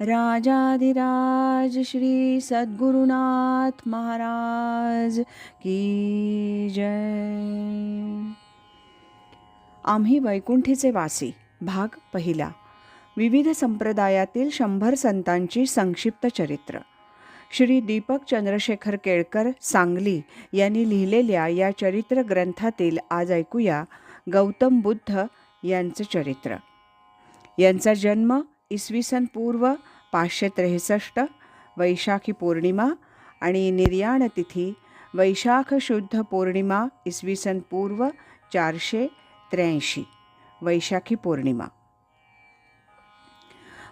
राजाधिराज श्री सद्गुरुनाथ महाराज की जय. आम्ही वैकुंठीचे वासी भाग पहिला. विविध संप्रदायातील शंभर संतांची संक्षिप्त चरित्र. श्री दीपक चंद्रशेखर केळकर सांगली यांनी लिहिलेल्या या चरित्र ग्रंथातील आज ऐकूया गौतम बुद्ध यांचं चरित्र. यांचा जन्म इसवी सन पूर्व पाचशे त्रेसष्ट वैशाखी पौर्णिमा आणि निर्याण तिथी वैशाख शुद्ध पौर्णिमा इसवी सन पूर्व चारशे त्र्याऐंशी वैशाखी पौर्णिमा.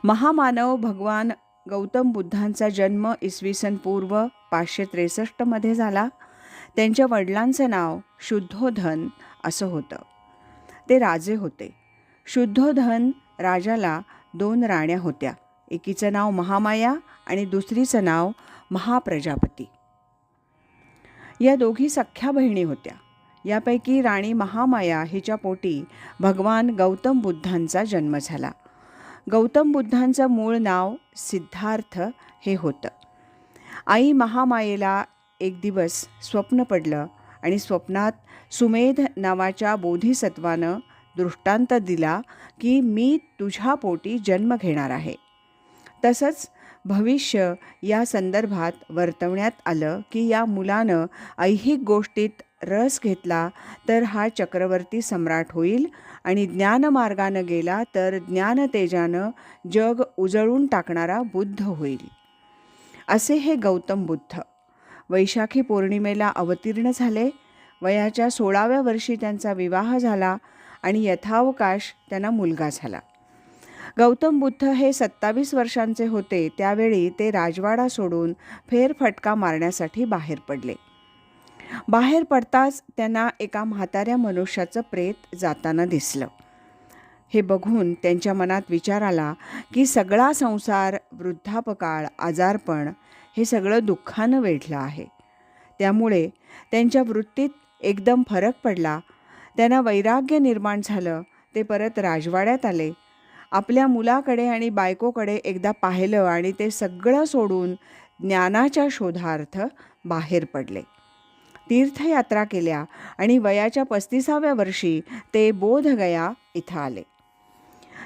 महामानव भगवान गौतम बुद्धांचा जन्म इसवी सन पूर्व पाचशे त्रेसष्टमध्ये झाला. त्यांच्या वडिलांचं नाव शुद्धोधन असं होतं. ते राजे होते. शुद्धोधन राजाला दोन राण्या होत्या. एकीचं नाव महामाया आणि दुसरीचं नाव महाप्रजापती. या दोघी सख्ख्या बहिणी होत्या. यापैकी राणी महामाया हिच्या पोटी भगवान गौतम बुद्धांचा जन्म झाला. गौतम बुद्धांचं मूळ नाव सिद्धार्थ हे होतं. आई महामायेला एक दिवस स्वप्न पडलं आणि स्वप्नात सुमेध नावाच्या बोधिसत्वानं दृष्टांत दिला की मी तुझ्या पोटी जन्म घेणार आहे. तसंच भविष्य या संदर्भात वर्तवण्यात आलं की या मुलानं ऐहिक गोष्टीत रस घेतला तर हा चक्रवर्ती सम्राट होईल आणि ज्ञानमार्गानं गेला तर ज्ञानतेजानं जग उजळून टाकणारा बुद्ध होईल. असे हे गौतम बुद्ध. वैशाखी पौर्णिमेला अवतीर्ण झाले. वयाच्या सोळाव्या वर्षी त्यांचा विवाह झाला. आणि यथावकाश त्यांना मुलगा झाला. गौतम बुद्ध हे सत्तावीस वर्षांचे होते. त्यावेळी ते राजवाडा सोडून फेरफटका मारण्यासाठी बाहेर पडले. बाहेर पडताच त्यांना एका म्हाताऱ्या मनुष्याचं प्रेत जाताना दिसलं. हे बघून त्यांच्या मनात विचार आला की सगळा संसार वृद्धापकाळ आजारपण हे सगळं दुःखानं वेढलं आहे. त्यामुळे त्यांच्या वृत्तीत एकदम फरक पडला त्यांना वैराग्य निर्माण झालं. ते परत राजवाड्यात आले. आपल्या मुलाकडे आणि बायकोकडे एकदा पाहिलं आणि ते सगळं सोडून ज्ञानाच्या शोधार्थ बाहेर पडले. तीर्थयात्रा केल्या आणि वयाच्या पस्तीसाव्या वर्षी ते बोधगया इथं आले.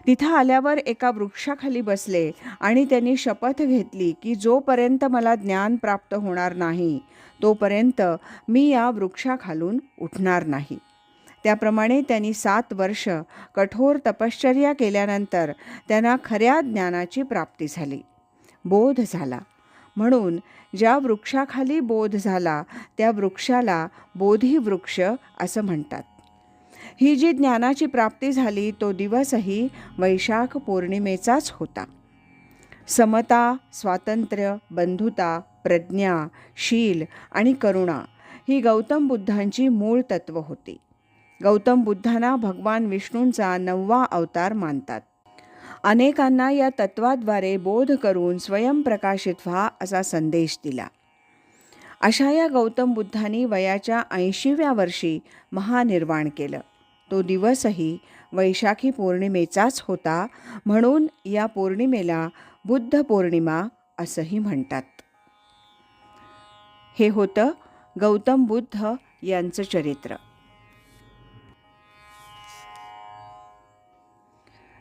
तिथं आल्यावर एका वृक्षाखाली बसले आणि त्यांनी शपथ घेतली की जोपर्यंत मला ज्ञान प्राप्त होणार नाही तोपर्यंत मी या वृक्षाखालून उठणार नाही. त्याप्रमाणे त्यांनी सात वर्ष कठोर तपश्चर्या केल्यानंतर त्यांना खऱ्या ज्ञानाची प्राप्ती झाली. बोध झाला. म्हणून ज्या वृक्षाखाली बोध झाला त्या वृक्षाला बोधी वृक्ष असं म्हणतात. ही जी ज्ञानाची प्राप्ती झाली तो दिवसही वैशाख पौर्णिमेचाच होता. समता स्वातंत्र्य बंधुता प्रज्ञा शील आणि करुणा ही गौतम बुद्धांची मूळ तत्व होती. गौतम बुद्धांना भगवान विष्णूंचा नववा अवतार मानतात. अनेकांना या तत्वाद्वारे बोध करून स्वयंप्रकाशित व्हा असा संदेश दिला. अशा या गौतम बुद्धांनी वयाच्या ऐंशीव्या वर्षी महानिर्वाण केलं. तो दिवसही वैशाखी पौर्णिमेचाच होता म्हणून या पौर्णिमेला बुद्ध पौर्णिमा असंही म्हणतात. हे होतं गौतम बुद्ध यांचं चरित्र.